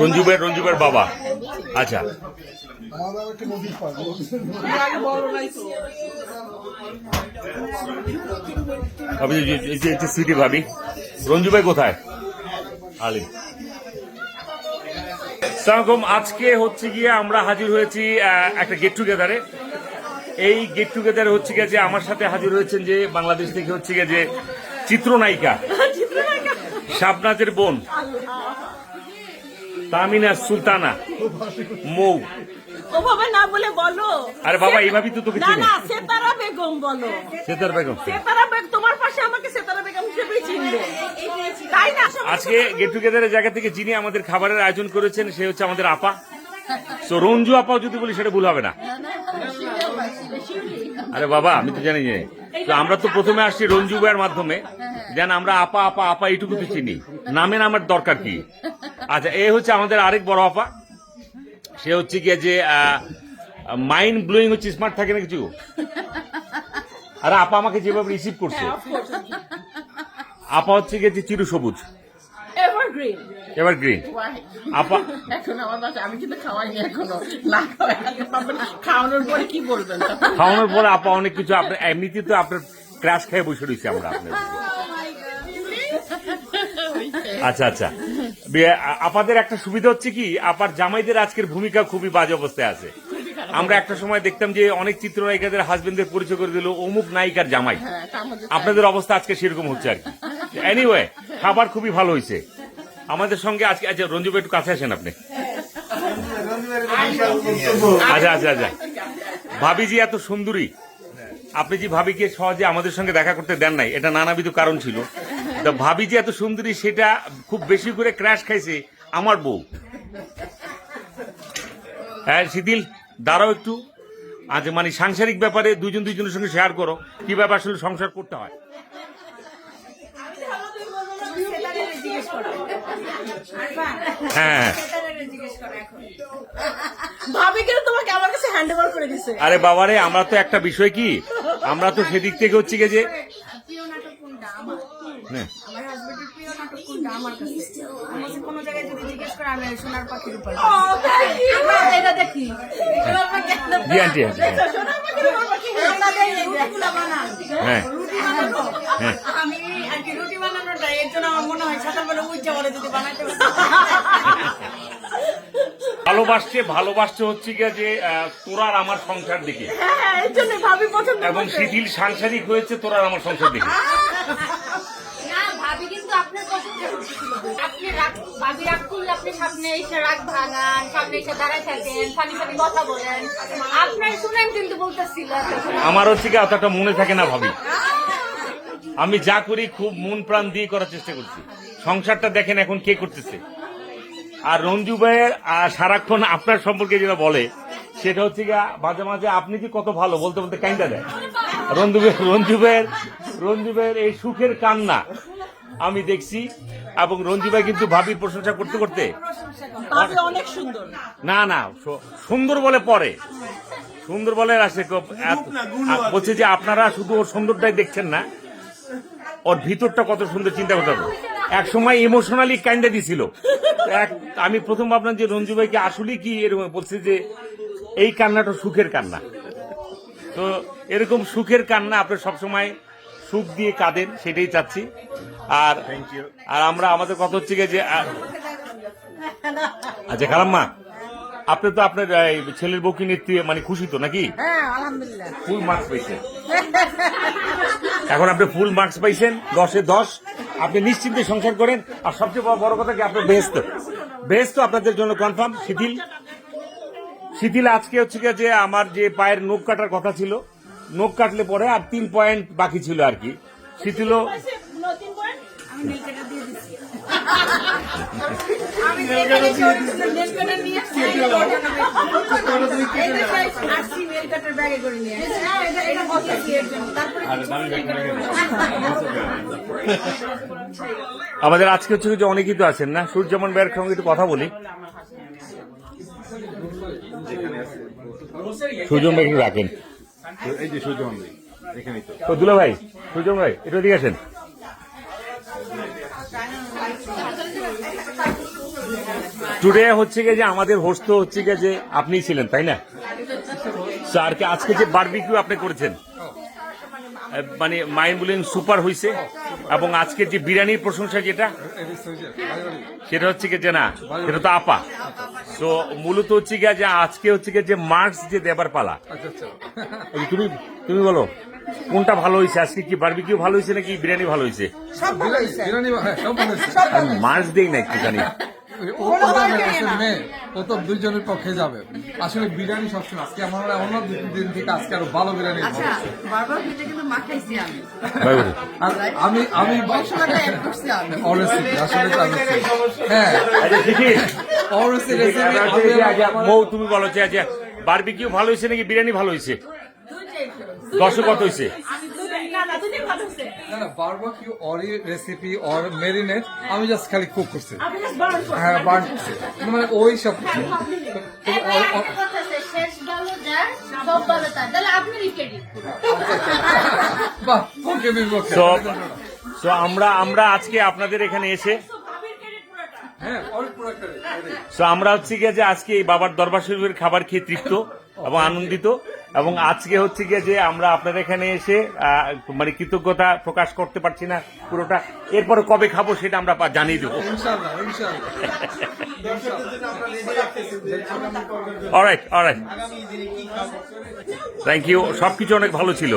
রঞ্জুবের রঞ্জুবের বাবা। আচ্ছা। সিটি ভাবি। রঞ্জু ভাই কোথায়? আলি। সালামালাইকুম, আজকে হচ্ছে গিয়ে আমরা হাজির হয়েছি একটা গেট টুগেদারে এই গেট টুগেদারে হচ্ছে গিয়ে যে আমার সাথে হাজির হয়েছেন যে বাংলাদেশ থেকে হচ্ছে গিয়ে যে চিত্রনায়িকা শাবনাজের বোন। তামিনা সুলতানা। মৌ। ওভাবে না বলে বলো। আরে বাবা এইভাবেই তো তোকে না না সেতারা বেগম বলো। সেতার বেগম। সেতারা বেগম তোমার পাশে আমাকে সেতারা বেগম হিসেবেই চিনবে। তাই না? আজকে গেট টুগেদারের জায়গা থেকে যিনি আমাদের খাবারের আয়োজন করেছেন সে হচ্ছে আমাদের আপা। তো রঞ্জু আপাও যদি বলি সেটা ভুল হবে না। আরে বাবা আমি তো জানি যে। তো আমরা তো প্রথমে আসছি রঞ্জু ভাইয়ের মাধ্যমে। যেন আমরা আপা আপা আপা এইটুকু তো চিনি। নামের আমার দরকার কি? আচ্ছা এ হচ্ছে আমাদের আরেক বড় আপা। সে হচ্ছে গিয়ে যে মাইন্ড ব্লোয়িং হচ্ছে স্মার্ট থাকে না কিছু আরে আপা আমাকে যেভাবে রিসিভ করছে। আপা হচ্ছে গিয়ে যে চিরু সবুজ এভারগ্রিন এবার গ্রিন আপা এখন আমার বাসায় আমি কিন্তু খাওয়াইনি এখনও। না খাওয়ানোর পরে কি বলবেন? খাওয়ানোর পরে আপা অনেক কিছু আপনার এমনিতে তো আপনার ক্রাশ খেয়ে বসে রয়েছি আমরা আপনার আচ্ছা আচ্ছা। আপাদের একটা সুবিধা হচ্ছে কি আপার জামাইদের আজকের ভূমিকা খুবই বাজে অবস্থায় আছে। আমরা একটা সময় দেখতাম যে অনেক চিত্রনায়িকাদের হাজবেন্ডের পরিচয় করে দিল অমুক নায়িকার জামাই। হ্যাঁ আপনাদের অবস্থা আজকে সেরকম হচ্ছে আর কি। এনিওয়ে খাবার খুবই ভালো হয়েছে। আমাদের সঙ্গে আজকে আচ্ছা রঞ্জু একটু কাছে আসেন আপনি। আচ্ছা আচ্ছা আচ্ছা। ভাবিজি এত সুন্দরী। আপনি যে ভাবিকে সহজে আমাদের সঙ্গে দেখা করতে দেন নাই এটা নানাবিধ কারণ ছিল। ভাবি যে এত সুন্দরী সেটা খুব বেশি করে ক্র্যাশ খাইছে আমার বউ। হ্যাঁ শিথিল দাঁড়াও একটু। আজ মানে সাংসারিক ব্যাপারে দুজন দুজনের সঙ্গে শেয়ার করো। কীভাবে আসলে সংসার করতে হয়? হ্যাঁ। ভাবি কিন্তু তোমাকে আমার কাছে হ্যান্ড ওভার করে দিছে। আরে বাবারে আমরা তো একটা বিষয় কি? আমরা তো সেদিক থেকে হচ্ছে গিয়ে যে প্রিয় নাটক কোনটা আমার হ্যাঁ, আমার হাজবেন্ডের প্রিয় আমার কাছে। আমি বলছি, কোনো জায়গায় যদি জিজ্ঞেস করে আমি সোনার পাখির উপর ও থ্যাংক ইউ এটা দেখি। জি আন্টি আন্টি, হ্যাঁ। হ্যাঁ। হ্যাঁ। আমি আর কি রুটি বানানোটা এর জন্য আমার মনে হয় সকালবেলা উজ্জা বলে যদি বানাইতে ভালোবাসছে ভালোবাসছে হচ্ছে গিয়ে যে তোরার আমার সংসার দিকে হ্যাঁ এই জন্য ভাবি পছন্দ এবং শিথিল সাংসারিক হয়েছে তোরার আমার সংসার দিকে না ভাবি কিন্তু আপনার পছন্দ হচ্ছিল আপনি রাগ ভাবি রাগ আপনি সামনে এসে রাগ ভাঙান, সামনে এসে দাঁড়ায় থাকেন ফানি ফানি কথা বলেন। আপনার শুনেন কিন্তু বলতেছিল আমার হচ্ছে অতটা মনে থাকে না ভাবি। আমি যা করি খুব মন প্রাণ দিয়ে করার চেষ্টা করছি। সংসারটা দেখেন এখন কে করতেছে। আর রঞ্জু ভাইয়ের সারাক্ষণ আপনার সম্পর্কে যেটা বলে, সেটা হচ্ছে গিয়া মাঝে মাঝে আপনি কি কত ভালো বলতে বলতে কাইন্দা দেয়। রঞ্জু ভাই, রঞ্জু ভাইয়ের রঞ্জু ভাইয়ের এই সুখের কান্না আমি দেখছি এবং রঞ্জু ভাই কিন্তু ভাবির প্রশংসা করতে করতে অনেক সুন্দর। না না সুন্দর বলে পরে। সুন্দর বলে আসে বলছে যে আপনারা শুধু ওর সুন্দরটাই দেখছেন না ওর ভিতরটা কত সুন্দর চিন্তা করতে হবে। এক সময় ইমোশনালি কাইন্ডা দিছিল। এক আমি প্রথম ভাবলাম যে রঞ্জু ভাইকে আসলে কি এরকম বলছে যে এই কান্নাটা সুখের কান্না। তো এরকম সুখের কান্না আপনি সবসময় সুখ দিয়ে কাঁদেন সেটাই চাচ্ছি। আর আর আমরা আমাদের কথা হচ্ছে গিয়ে যে আচ্ছা খালাম্মা আপনি তো আপনার ছেলের বউকে নেত্রী মানে খুশি তো নাকি? হ্যাঁ ফুল মার্কস পাইছেন। এখন আপনি ফুল মার্কস পাইছেন দশে দশ। আপনি নিশ্চিন্তে সংসার করেন। আর সবচেয়ে বড়- বড় কথা কি আপনার বেহেস্ত বেহেস্ত আপনাদের জন্য কনফার্ম শিথিল। শিথিল আজকে হচ্ছে গিয়ে যে আমার যে পায়ের নখ কাটার কথা ছিল নখ কাটলে পরে আর তিন পয়েন্ট বাকি ছিল আর কি। শিথিলও পয়েন্ট আমি নেল কাটার দিয়ে দিচ্ছি। আমি নেল কাটার দিয়ে দিচ্ছি। নেল কাটার নিয়ে আসছি এই ওর জন্য বেশি। এই দেখো, আসছি নেল কাটার ব্যাগে করে নিয়ে এটা এটা এর জন্য তারপরে কিছু আমাদের আজকে হচ্ছে যে অনেকেই তো আছেন না? সূর্য সূর্যমন ভাইয়ের সঙ্গে একটু কথা বলি। সূর্যমন ভাই একটু রাখেন এই যে সূর্যমন ভাই এখানেই তো। তো দুলা ভাই সূর্যমন ভাই একটু এদিকে আসেন। টুডে হচ্ছে গিয়ে যে আমাদের হোস্ট তো হচ্ছে গিয়ে যে আপনিই ছিলেন তাই না? আর কি আজকে যে বারবিকিউ আপনি করেছেন মানে মাইন্ড বলেন সুপার হয়েছে এবং আজকে যে বিরিয়ানির প্রশংসা যেটা সেটা হচ্ছে কি যে না সেটা তো আপা। তো মূলত হচ্ছে গিয়ে যে আজকে হচ্ছে গিয়ে যে মার্কস যে দেবার পালা। তুমি তুমি বলো। কোনটা ভালো হয়েছে আজকে কি বারবিকিউ ভালো হয়েছে নাকি বিরিয়ানি ভালো হয়েছে হ্যাঁ মার্কস দিই না একটুখানি। ও তো দুইজনের পক্ষে যাবে। আসলে বিরিয়ানি সবসময় আজকে আমার অন্য দিন থেকে আজকে আরও ভালো বিরিয়ানি আচ্ছা আমি। আমি হ্যাঁ। আচ্ছা আচ্ছা, মৌ তুমি বলো যে আচ্ছা বারবিকিউ ভালো হয়েছে নাকি বিরিয়ানি ভালো হয়েছে দশে কত হয়েছে না না barbecue or recipe or marinate আমি জাস্ট খালি কুক করছি। হ্যাঁ বার্ন করছি। মানে ওই সব কিছু ওকে বিপক্ষে So, so আমরা আমরা আজকে আপনাদের এখানে এসে হ্যাঁ আমরা হচ্ছে গিয়ে যে আজকে এই বাবার দরবার শরীফের খাবার খেয়ে তৃপ্ত এবং আনন্দিত। এবং আজকে হচ্ছে গিয়ে যে আমরা আপনার এখানে এসে মানে কৃতজ্ঞতা প্রকাশ করতে পারছি না পুরোটা এরপরে কবে খাব সেটা আমরা জানিয়ে দেবো। অলরাইট অলরাইট থ্যাংক ইউ সবকিছু অনেক ভালো ছিল।